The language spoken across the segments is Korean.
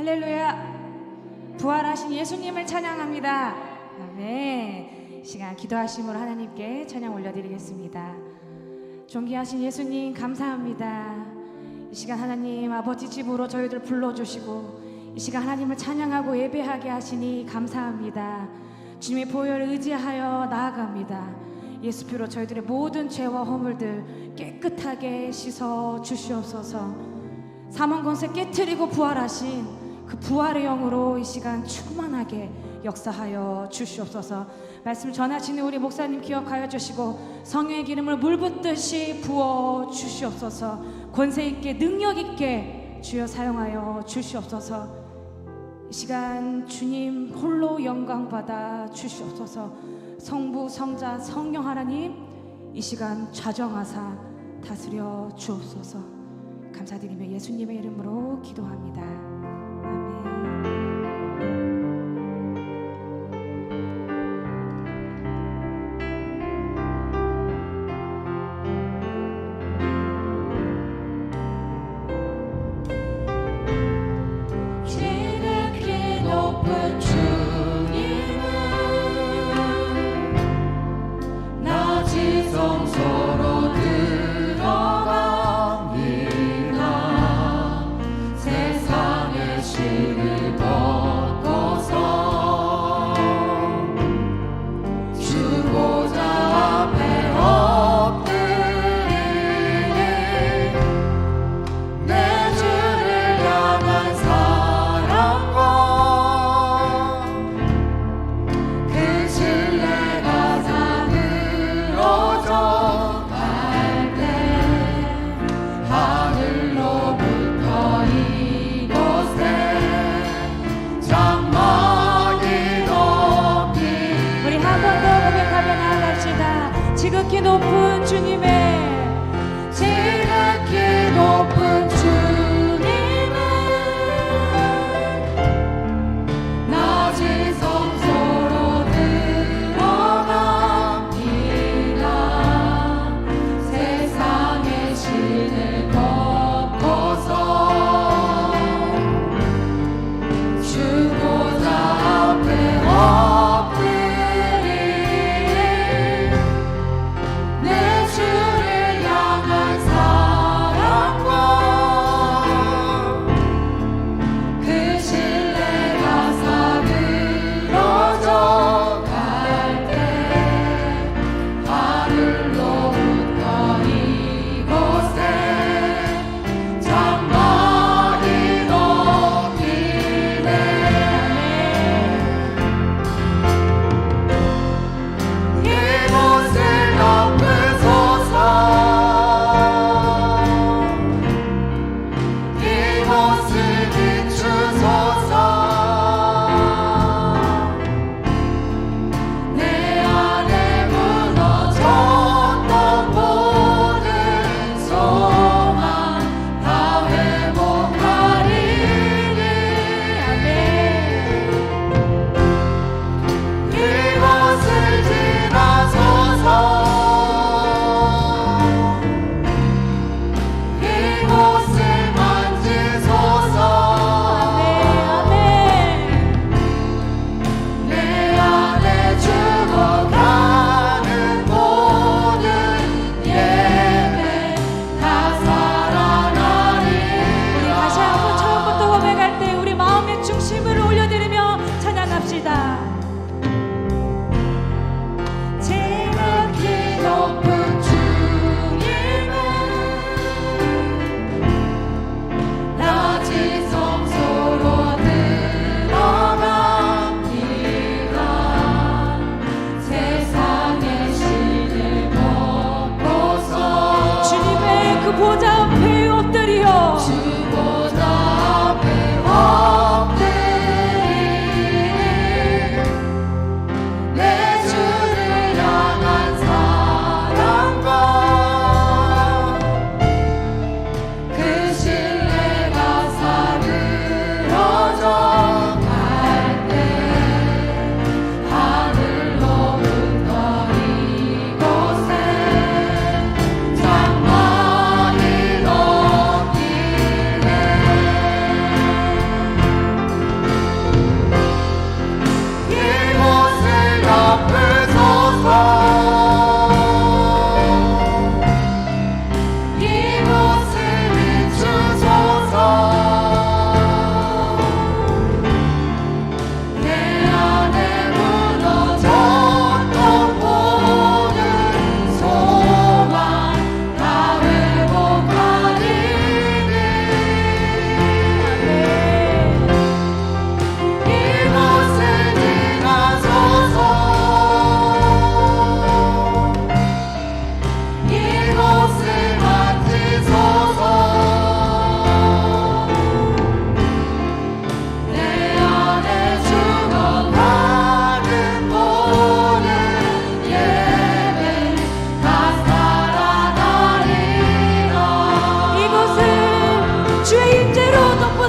할렐루야. 부활하신 예수님을 찬양합니다. 아멘. 이 시간 기도하심으로 하나님께 찬양 올려드리겠습니다. 존귀하신 예수님 감사합니다. 이 시간 하나님 아버지 집으로 저희들 불러주시고 이 시간 하나님을 찬양하고 예배하게 하시니 감사합니다. 주님의 보혈을 의지하여 나아갑니다. 예수 피로 저희들의 모든 죄와 허물들 깨끗하게 씻어 주시옵소서. 사망 권세 깨뜨리고 부활하신 그 부활의 영으로 이 시간 충만하게 역사하여 주시옵소서. 말씀 전하시는 우리 목사님 기억하여 주시고 성령의 기름을 물 붓듯이 부어 주시옵소서. 권세 있게 능력 있게 주여 사용하여 주시옵소서. 이 시간 주님 홀로 영광 받아 주시옵소서. 성부 성자 성령 하나님 이 시간 좌정하사 다스려 주옵소서. 감사드리며 예수님의 이름으로 기도합니다.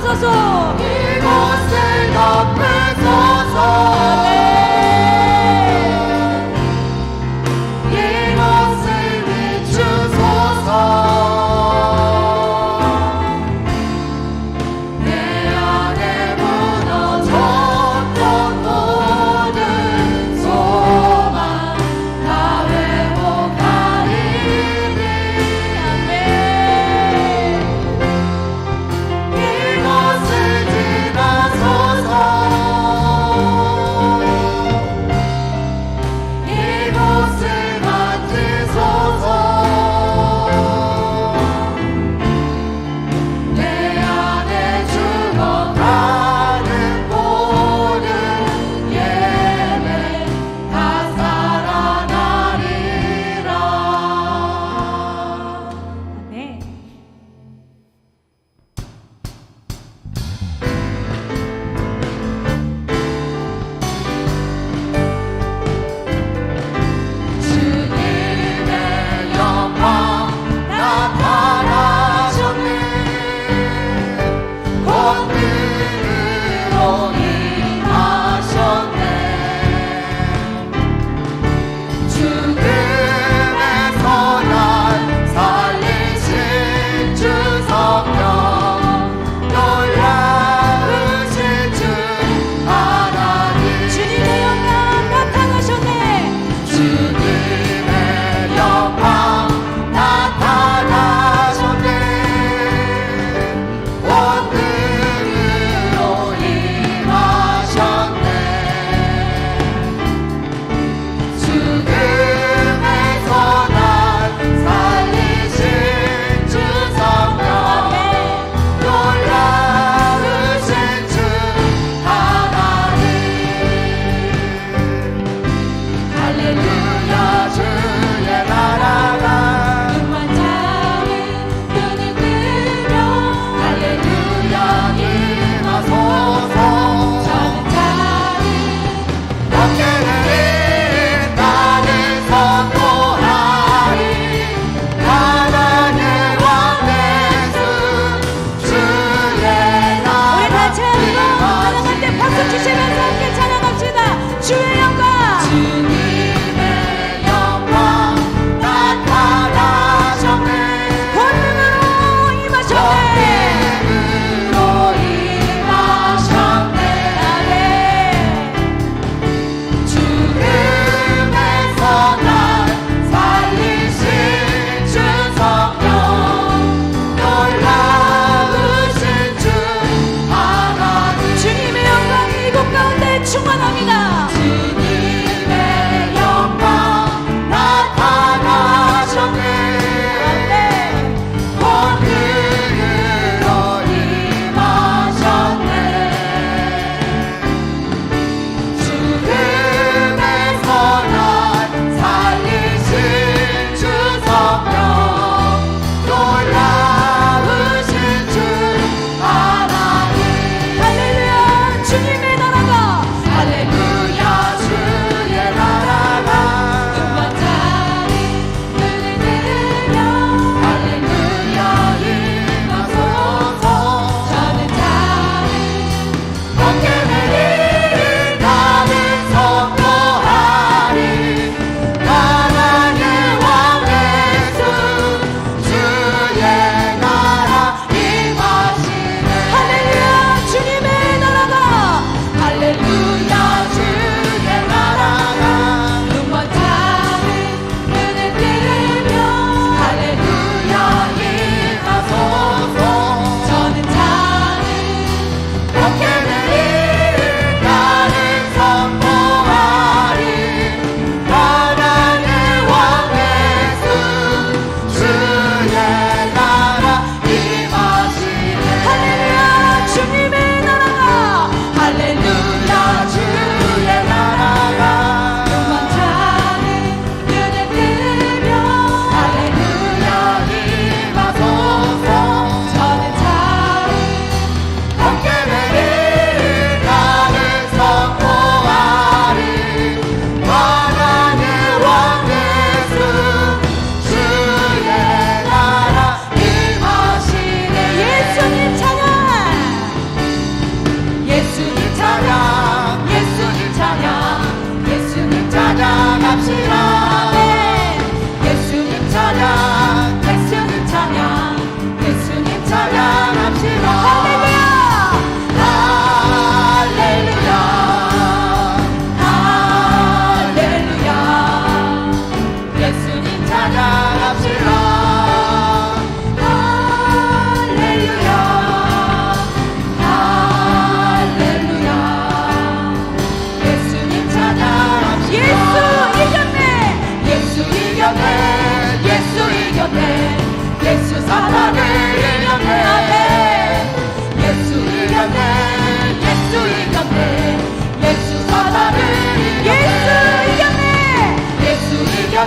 덮으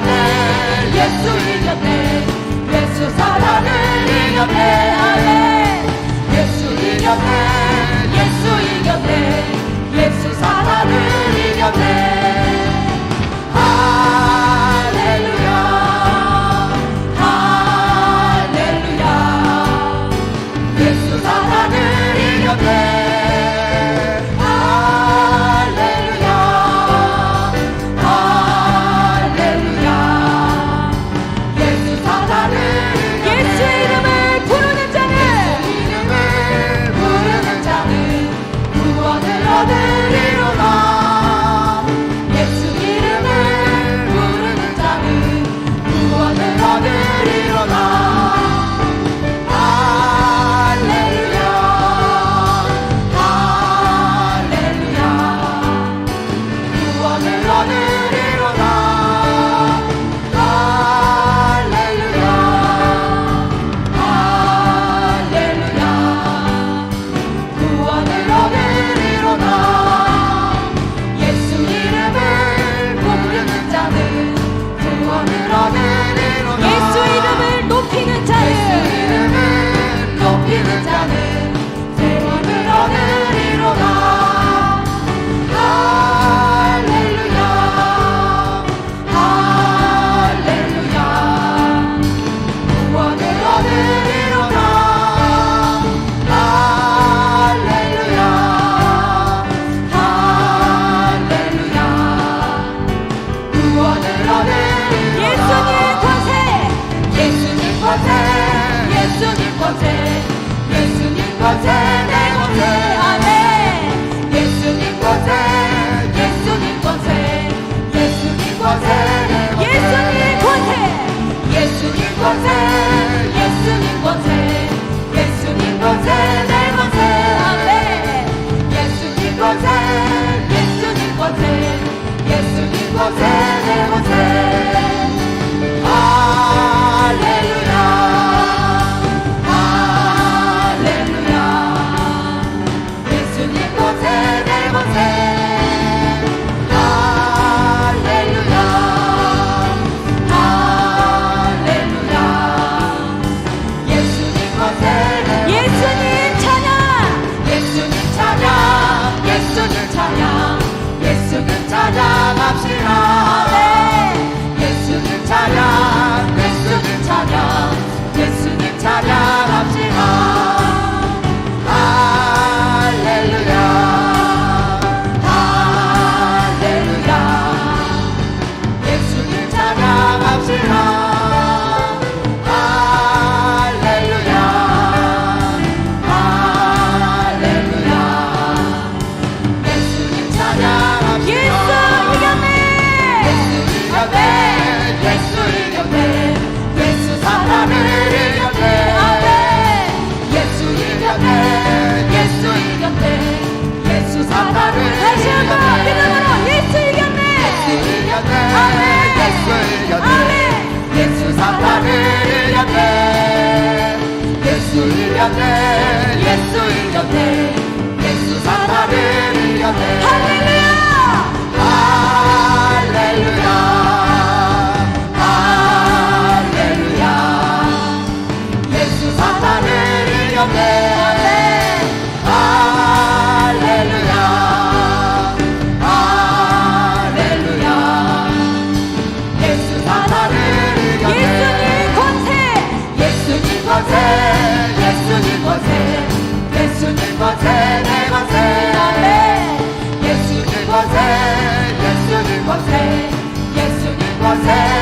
날 예수 이겼네 곁에 예수 곁에 예수 사랑을 곁에. 할렐루야. 권세 내 권세 아멘. 예수님 권세 예수님 권세 예수님 권세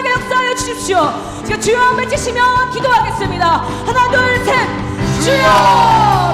거룩하게 역사해 주십시오. 지금 주여 외치시며 기도하겠습니다. 하나 둘 셋. 주여.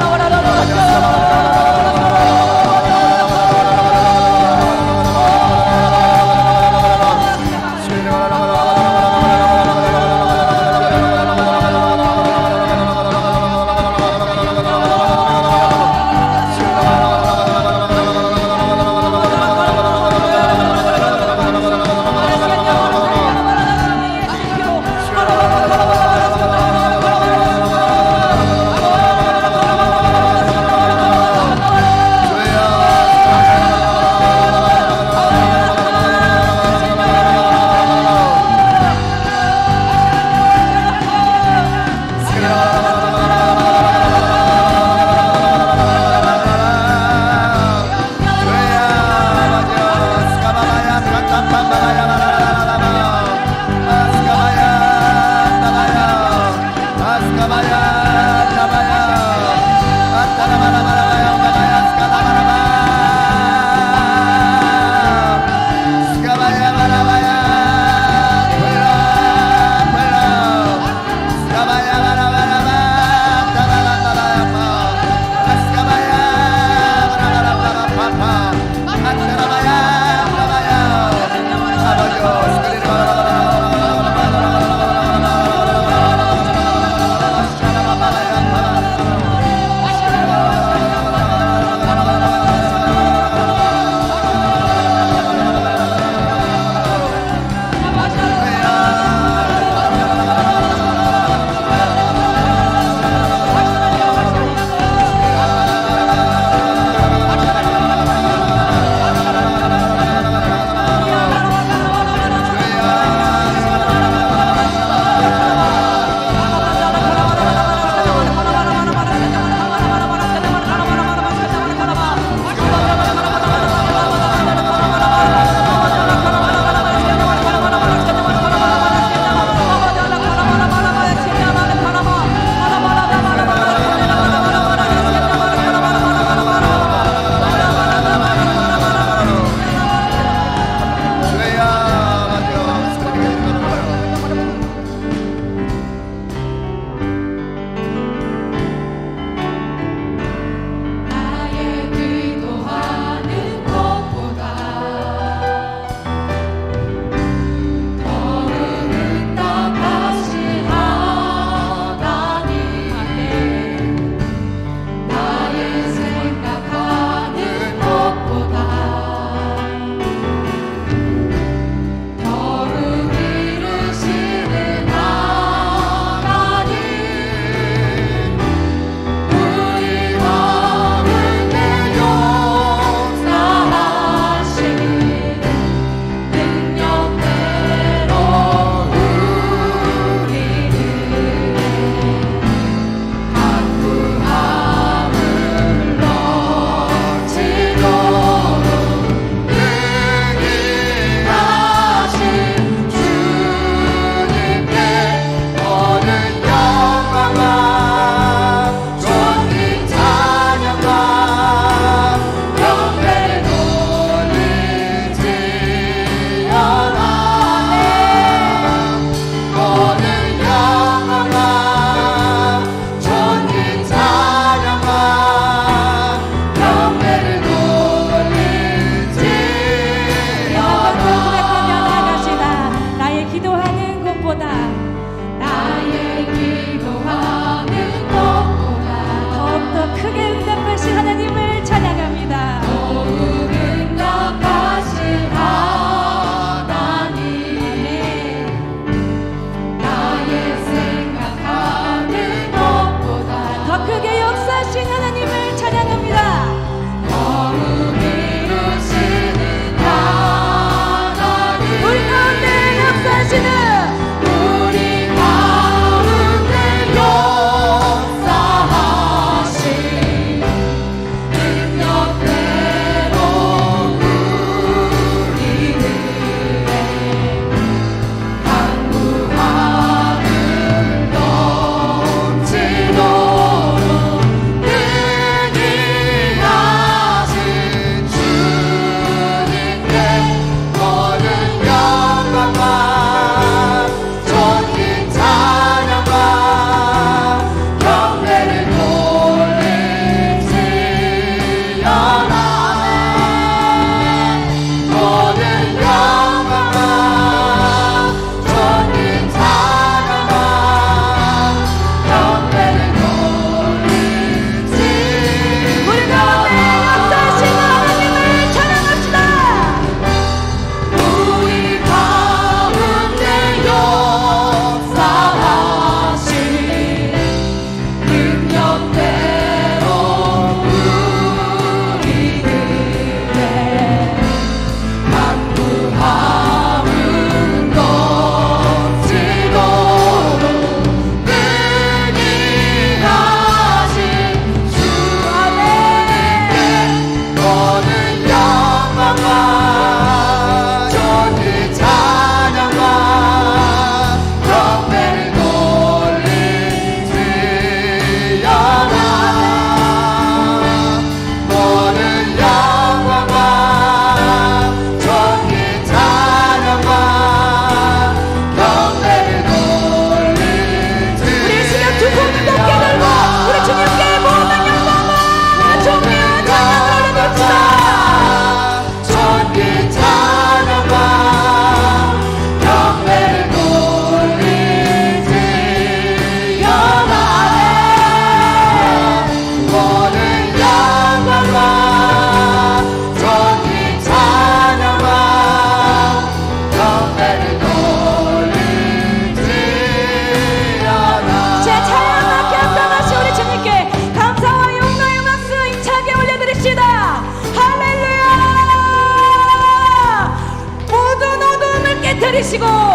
사망과